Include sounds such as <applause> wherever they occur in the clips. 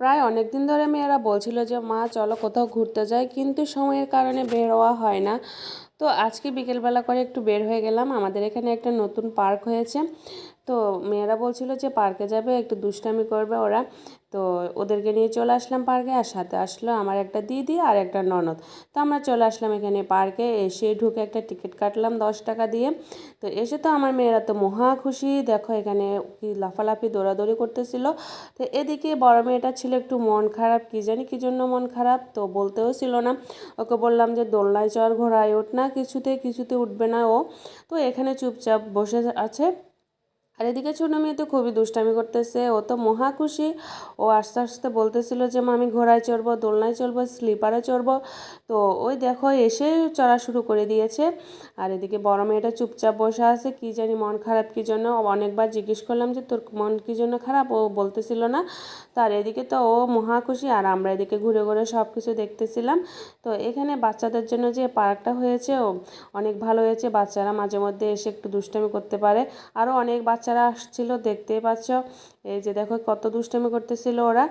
প্রায় অনেক দিন ধরে মেয়েরা বলছিল যে, মা, চলো কোথাও ঘুরতে যায় কিন্তু সময়ের কারণে বের হওয়া হয় না। তো আজকে বিকেলবেলা করে একটু বের হয়ে গেলাম। আমাদের এখানে একটা নতুন পার্ক হয়েছে। তো মেয়েরা বলছিল যে পার্কে যাবে, একটু দুষ্টামি করবে ওরা। তো ওদেরকে নিয়ে চলে আসলাম পার্কে আর সাথে আসলো আমার একটা দিদি আর একটা ননদ। তো আমরা চলে আসলাম এখানে পার্কে, এসে ঢুকে একটা টিকিট কাটলাম দশ টাকা দিয়ে। তো এসে তো আমার মেয়েরা তো মহা খুশি, দেখো এখানে কি লাফালাফি, দৌড়াদৌড়ি করতেছিল। তো এদিকে বড় মেয়েটা ছিল একটু মন খারাপ, কী জানি কী জন্য মন খারাপ, তো বলতেও ছিল না। ওকে বললাম যে দোলনায় চর ঘোড়ায় ওঠ না, কিছুতে কিছুতে উঠবে না ও। তো এখানে চুপচাপ বসে আছে। আর এদিকে ছোটো মেয়ে তো খুবই দুষ্টামি করতেছে, ও তো মহা খুশি। ও আস্তে আস্তে বলতেছিল যে, মা, আমি ঘোড়ায় চড়বো, দোলনায় চড়বো, স্লিপারে চড়বো। তো ওই দেখো, এসে চড়া শুরু করে দিয়েছে। আর এদিকে বড় মেয়েটা চুপচাপ বসে আছে, কি জানি মন খারাপ কী জন্য। অনেকবার জিজ্ঞেস করলাম যে, তোর মন কী জন্য খারাপ? ও বলতেছিল না। তার এদিকে তো ও মহা খুশি, আর আমরা এদিকে ঘুরে ঘুরে সব কিছু দেখতেছিলাম। তো এখানে বাচ্চাদের জন্য যে পার্কটা হয়েছে, ও অনেক ভালো হয়েছে। বাচ্চারা মাঝে মধ্যে এসে একটু দুষ্টামি করতে পারে। আরও অনেক বাচ্চা বাচ্চারা আসছিল দেখতেই পাচ্ছ। এই যে দেখো কত দুষ্টমি করতেছিল ওরা।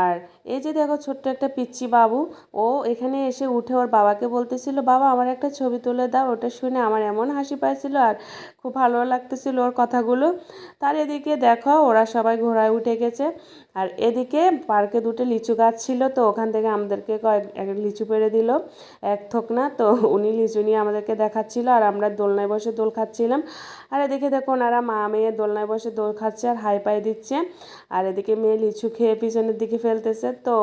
আর এই যে দেখো ছোট্ট একটা পিচ্ছি বাবু, ও এখানে এসে উঠে ওর বাবাকে বলতেছিল, বাবা, আমার একটা ছবি তুলে দাও, ওটা শুনে আমার এমন হাসি পাইছিল আর খুব ভালো লাগতেছিল ওর কথাগুলো। তার এদিকে দেখো ওরা সবাই ঘোড়ায় উঠে গেছে। আর এদিকে পার্কে দুটো লিচু গাছ ছিল, তো ওখান থেকে আমাদেরকে কয়েক লিচু পেরে দিল, এক থোক না তো উনি লিচু নিয়ে আমাদেরকে দেখাচ্ছিল আর আমরা দোলনায় বসে দোল খাচ্ছিলাম। আর এদিকে দেখো ওনারা মা দোলনায় বসে দোল খাচ্ছে আর হাই পাই দিচ্ছে। আর এদিকে মেয়ে লিচু খেয়ে পিছনের দিকে ফেলতেছে। তো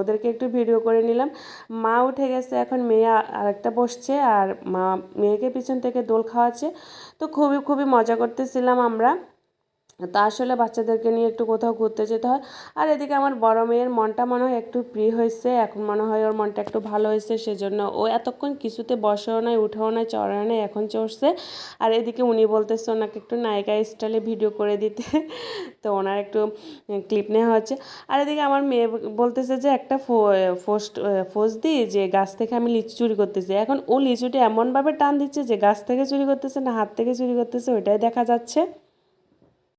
ওদেরকে একটু ভিডিও করে নিলাম। মা উঠে গেছে, এখন মেয়ে আরেকটা বসছে আর মা মেয়েকে পিছন থেকে দোল খাওয়াচ্ছে। তো খুবই খুবই মজা করতেছিলাম আমরা। তা আসলে বাচ্চাদেরকে নিয়ে একটু কোথাও ঘুরতে যেতে হয়। আর এদিকে আমার বড় মেয়ের মনটা মনে হয় একটু প্রিয় হয়েছে, এখন মনে হয় ওর মনটা একটু ভালো হয়েছে, সেজন্য ও এতক্ষণ কিছুতে বসেও নাই, উঠেও নাই, চড়াও নাই, এখন চড়ছে। আর এদিকে উনি বলতেছে ওনাকে একটু নায়িকা স্টাইলে ভিডিও করে দিতে, <laughs> তো ওনার একটু ক্লিপ নেওয়া হচ্ছে আর এদিকে আমার মেয়ে বলতেছে যে একটা ফোস্ট ফোস দিই যে গাছ থেকে আমি লিচু চুরি করতেছি। এখন ও লিচুটি এমনভাবে টান দিচ্ছে যে গাছ থেকে চুরি করতেছে না হাত থেকে চুরি করতেছে, ওইটাই দেখা যাচ্ছে।